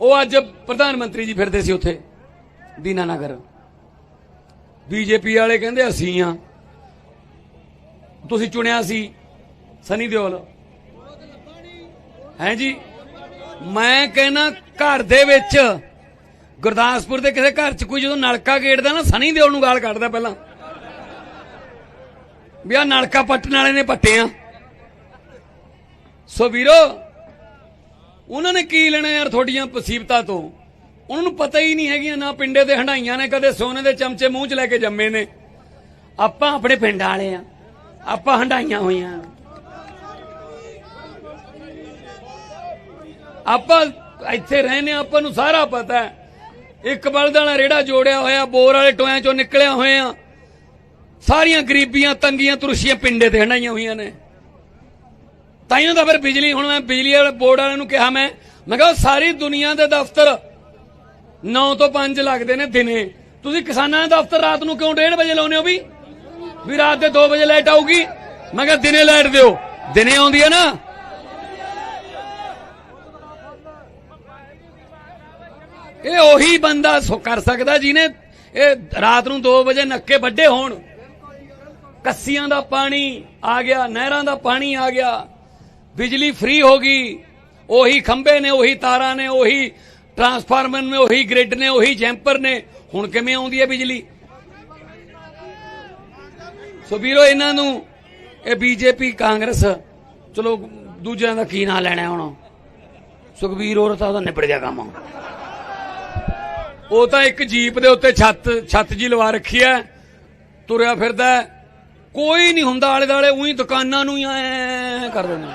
ਉਹ ਅੱਜ ਪ੍ਰਧਾਨ ਮੰਤਰੀ ਜੀ ਫਿਰਦੇ ਸੀ ਉੱਥੇ, ਦੀਨਾਨਗਰ। ਬੀਜੇਪੀ ਵਾਲੇ ਕਹਿੰਦੇ, ਅਸੀਂ ਆ। ਤੁਸੀਂ ਚੁਣਿਆ ਸੀ ਸਨੀ ਦਿਓਲ। ਹੈ ਜੀ? ਮੈਂ ਕਹਿੰਨਾ ਘਰ ਦੇ ਵਿੱਚ, ਗੁਰਦਾਸਪੁਰ ਦੇ ਕਿਸੇ ਘਰ 'ਚ ਕੋਈ ਜਦੋਂ ਨਲਕਾ ਗੇੜਦਾ ਨਾ, ਸਨੀ ਦਿਓਲ ਨੂੰ ਗਾਲ ਕੱਢਦਾ ਪਹਿਲਾਂ। ਵੀ ਆ ਨਲਕਾ ਪੱਟਣ ਵਾਲੇ ਨੇ ਪੱਟੇ ਆ ਸੋ ਵੀਰੋ ਉਹਨਾਂ ਨੇ ਕੀ ਲੈਣਾ ਯਾਰ ਤੁਹਾਡੀਆਂ ਮੁਸੀਬਤਾਂ ਤੋਂ? ਉਹਨਾਂ ਨੂੰ ਪਤਾ ਹੀ ਨਹੀਂ ਹੈਗੀਆਂ ਨਾ ਪਿੰਡੇ ਦੇ ਹੰਡਾਈਆਂ ਨੇ ਕਦੇ ਸੋਨੇ ਦੇ ਚਮਚੇ ਮੂੰਹ 'ਚ ਲੈ ਕੇ ਜੰਮੇ ਨੇ। ਆਪਾਂ ਆਪਣੇ ਪਿੰਡ ਵਾਲੇ ਆ। ਆਪਾਂ ਹੰਡਾਈਆਂ ਹੋਈਆਂ। ਆਪਾਂ ਇੱਥੇ ਰਹਿੰਦੇ ਹਾਂ, ਆਪਾਂ ਨੂੰ ਸਾਰਾ ਪਤਾ ਹੈ। ਇੱਕ ਬਲਦ ਵਾਲਾ ਰੇੜਾ ਜੋੜਿਆ ਹੋਇਆ ਬੋਰ ਵਾਲੇ ਟੋਇਆਂ ਚੋਂ ਨਿਕਲਿਆ ਹੋਇਆ। ਸਾਰੀਆਂ ਗਰੀਬੀਆਂ ਤੰਗੀਆਂ ਤੁਰਸ਼ੀਆਂ ਪਿੰਡੇ ਤੇ ਹੰਡਾਈਆਂ ਹੋਈਆਂ ਨੇ। ਤਾਈਓ ਤਾਂ ਫਿਰ ਬਿਜਲੀ, ਹੁਣ ਮੈਂ ਬਿਜਲੀ ਵਾਲੇ ਬੋਰਡ ਵਾਲਿਆਂ ਨੂੰ ਕਿਹਾ ਮੈਂ ਮੈਂ ਕਿਹਾ ਸਾਰੀ ਦੁਨੀਆ ਦੇ ਦਫ਼ਤਰ 9 ਤੋਂ 5 ਲੱਗਦੇ ਨੇ ਦਿਨੇ। ਤੁਸੀਂ ਕਿਸਾਨਾਂ ਦੇ ਦਫ਼ਤਰ ਰਾਤ ਨੂੰ ਕਿਉਂ 1:30 ਵਜੇ ਲਾਉਨੇ ਹੋ ਵੀ? ਵੀ ਰਾਤ ਦੇ 2 ਵਜੇ ਲਾਈਟ ਆਊਗੀ। ਮੈਂ ਕਿਹਾ ਦਿਨੇ ਲਾਈਟ ਦਿਓ। ਦਿਨੇ ਆਉਂਦੀ ਹੈ ਨਾ। ਇਹ ਉਹੀ ਬੰਦਾ ਸੁ- ਕਰ ਸਕਦਾ ਜਿਹਨੇ ਇਹ ਰਾਤ ਨੂੰ 2 ਵਜੇ ਨੱਕੇ ਵੱਡੇ ਹੋਣ। ਕੱਸੀਆਂ ਦਾ ਪਾਣੀ ਆ ਗਿਆ, ਨਹਿਰਾਂ ਦਾ ਪਾਣੀ ਆ ਗਿਆ। ਬਿਜਲੀ ਫ੍ਰੀ ਹੋ ਗਈ, ਉਹੀ ਖੰਭੇ ਨੇ, ਉਹੀ ਤਾਰਾਂ ਨੇ, ਉਹੀ ਟਰਾਂਸਫਾਰਮਰ ਨੇ, ਉਹੀ ਗ੍ਰਿਡ ਨੇ, ਉਹੀ ਜੈਂਪਰ ਨੇ। ਹੁਣ ਕਿਵੇਂ ਆਉਂਦੀ ਹੈ ਬਿਜਲੀ? ਸੋ ਵੀਰੋ, ਇਹਨਾਂ ਨੂੰ, ਇਹ ਬੀਜੇਪੀ, ਕਾਂਗਰਸ, ਚਲੋ ਦੂਜਿਆਂ ਦਾ ਕੀ ਨਾਂ ਲੈਣਾ ਹੁਣ? ਸੁਖਬੀਰ ਔਰ ਤਾਂ ਉਹਦਾ ਨਿਬੜ ਗਿਆ ਕੰਮ। ਉਹ ਤਾਂ ਇੱਕ ਜੀਪ ਦੇ ਉੱਤੇ ਛੱਤ ਛੱਤ ਜੀ ਲਵਾ ਰੱਖੀ ਐ ਤੁਰਿਆ ਫਿਰਦਾ ਕੋਈ ਨਹੀਂ ਹੁੰਦਾ ਆਲੇ ਦਾਲੇ ਉਹੀ ਦੁਕਾਨਾਂ ਨੂੰ ਐ ਕਰ ਦਿੰਦੇ